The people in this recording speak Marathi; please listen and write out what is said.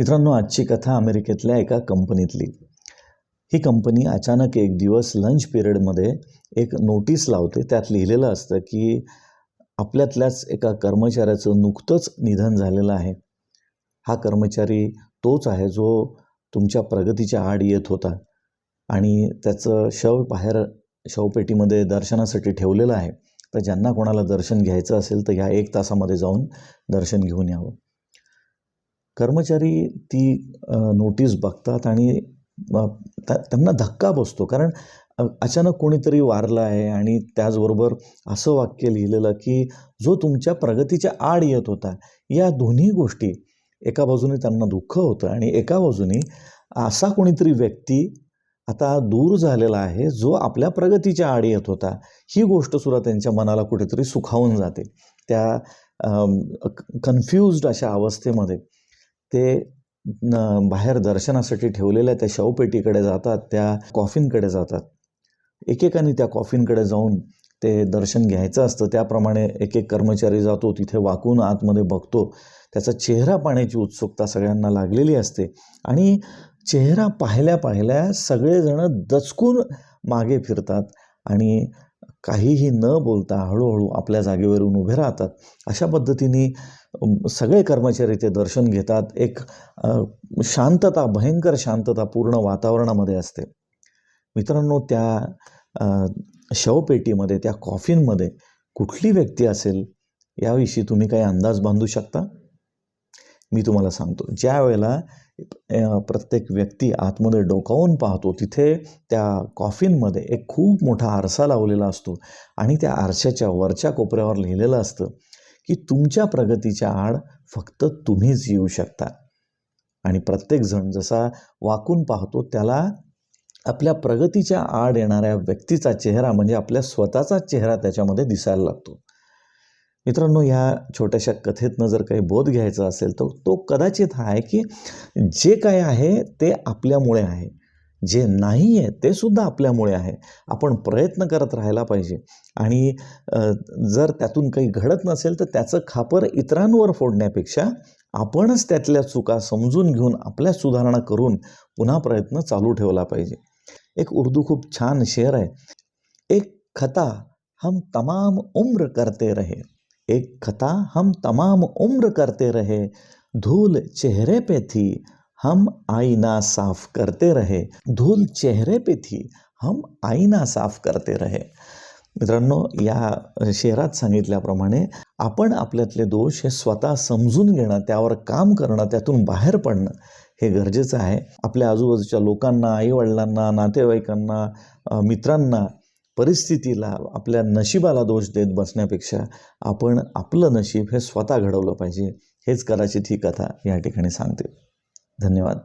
मित्रांनो आजची कथा अमेरिकेतल्या एका कंपनीतली. ही कंपनी अचानक एक दिवस लंच पिरियडमध्ये एक नोटीस लावते. त्यात लिहिलेलं असतं की आपल्यातल्याच एका कर्मचाऱ्याचं नुकतंच निधन झालेलं आहे. हा कर्मचारी तोच आहे जो तुमच्या प्रगतीच्या आड येत होता आणि त्याचं शव बाहेर शवपेटीमध्ये दर्शनासाठी ठेवलेलं आहे. तर ज्यांना कोणाला दर्शन घ्यायचं असेल तर ह्या एक तासामध्ये जाऊन दर्शन घेऊन यावं. कर्मचारी ती नोटीस बघतात आणि त्या- त्यांना धक्का बसतो. कारण अचानक कोणीतरी वारलं आहे आणि त्याचबरोबर असं वाक्य लिहिलेलं की जो तुमच्या प्रगतीच्या आड येत होता या दोन्ही गोष्टी एका बाजूने त्यांना दुःख होतं आणि एका बाजूने असा कोणीतरी व्यक्ती आता दूर झालेला आहे जो आपल्या प्रगतीच्या आड येत होता. ही गोष्टसुद्धा त्यांच्या मनाला कुठेतरी सुखावून जाते. त्या कन्फ्युज्ड अशा अवस्थेमध्ये ते न बाहेर दर्शनासाठी ठेवलेल्या त्या शवपेटीकडे जातात त्या कॉफिनकडे जातात. एकेकाने त्या कॉफिनकडे जाऊन ते दर्शन घ्यायचं असतं. त्याप्रमाणे एक एक कर्मचारी जातो तिथे वाकून आतमध्ये बघतो. त्याचा चेहरा पाहण्याची उत्सुकता सगळ्यांना लागलेली असते. आणि चेहरा पाहिल्या पाहिल्या सगळेजण दचकून मागे फिरतात. आणि काहीही न बोलता हळूहळू आपल्या जागेवरून उभे राहतात. अशा पद्धतीने सगळे कर्मचारी ते दर्शन घेतात. एक शांतता भयंकर शांतता पूर्ण वातावरणामध्ये असते. मित्रांनो त्या शवपेटीमध्ये त्या कॉफिनमध्ये कुठली व्यक्ती असेल याविषयी तुम्ही काही अंदाज बांधू शकता? मी तुम्हाला सांगतो. ज्या वेळेला प्रत्येक व्यक्ती आतमध्ये डोकावून पाहतो तिथे त्या कॉफिनमध्ये एक खूप मोठा आरसा लावलेला असतो आणि त्या आरशाच्या वरच्या कोपऱ्यावर लिहिलेलं असतं की तुमच्या प्रगतीच्या आड फक्त तुम्हीच येऊ शकता. आणि प्रत्येकजण जसा वाकून पाहतो त्याला आपल्या प्रगतीच्या आड येणाऱ्या व्यक्तीचा चेहरा म्हणजे आपल्या स्वतःचा चेहरा त्याच्यामध्ये दिसायला लागतो. मित्रांनो ह्या छोट्याशा कथेतनं जर काही बोध घ्यायचा असेल तर तो कदाचित हा आहे की जे काय आहे ते आपल्यामुळे आहे. जे नाही आहे ते सुद्धा आपल्यामुळे आहे. आपण प्रयत्न करत राहायला पाहिजे. आणि जर त्यातून काही घडत नसेल तर त्याचं खापर इतरांवर फोडण्यापेक्षा आपणच त्यातल्या चुका समजून घेऊन आपल्या सुधारणा करून पुन्हा प्रयत्न चालू ठेवला पाहिजे. एक उर्दू खूप छान शेर आहे. एक खता हम तमाम उम्र करते रहे. एक खता हम तमाम उम्र करते रहे धूल चेहरे पे थी हम आईना साफ करते रहे। धूल चेहरे पे थी हम आईना साफ करते रहे। मित्रांनो या शेरात सांगितल्याप्रमाणे आपण आपल्यातले दोष हे स्वतः समजून घेणं त्यावर काम करणं त्यातून बाहेर पडणं हे गरजेचं आहे. आपल्या आजूबाजूच्या लोकांना आईवडिलांना नातेवाईकांना मित्रांना परिस्थितीला आपल्या नशिबाला दोष देत बसण्यापेक्षा आपण आपलं नशीब हे स्वतः घडवलं पाहिजे हेच कदाचित ही कथा या ठिकाणी सांगते. धन्यवाद.